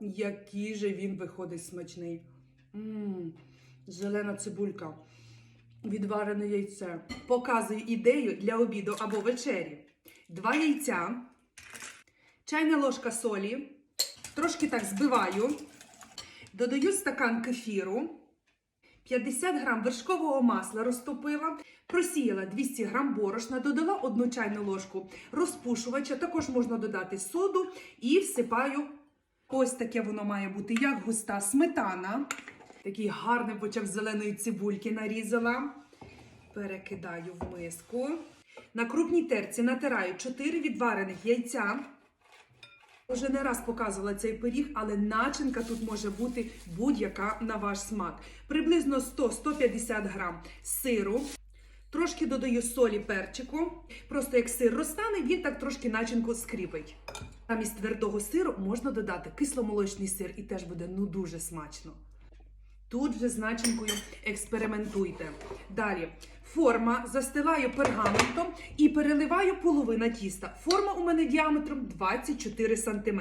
який же він виходить смачний. Мм, зелена цибулька, відварене яйце. Показую ідею для обіду або вечері. Два яйця, чайна ложка солі, трошки так збиваю, додаю стакан кефіру. 50 грам вершкового масла розтопила, просіяла 200 грам борошна, додала одну чайну ложку розпушувача, також можна додати соду і всипаю. Ось таке воно має бути, як густа сметана. Такий гарний почав зеленої цибульки нарізала. Перекидаю в миску. На крупній терці натираю 4 відварених яйця. Вже не раз показувала цей пиріг, але начинка тут може бути будь-яка на ваш смак. Приблизно 100-150 грам сиру. Трошки додаю солі перчику. Просто як сир розтане, він так трошки начинку скріпить. Замість твердого сиру можна додати кисломолочний сир і теж буде ну дуже смачно. Тут вже з начинкою експериментуйте. Далі форма застилаю пергаментом і переливаю половина тіста. Форма у мене діаметром 24 см.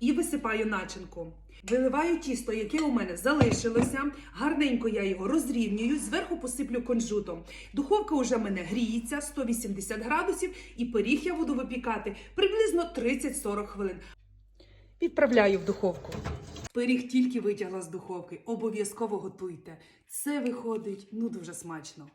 І висипаю начинку. Виливаю тісто, яке у мене залишилося. Гарненько я його розрівнюю, зверху посиплю кунжутом. Духовка уже в мене гріється 180 градусів, і пиріг я буду випікати приблизно 30-40 хвилин. Відправляю в духовку. Пиріг тільки витягла з духовки. Обов'язково готуйте. Це виходить ну дуже смачно.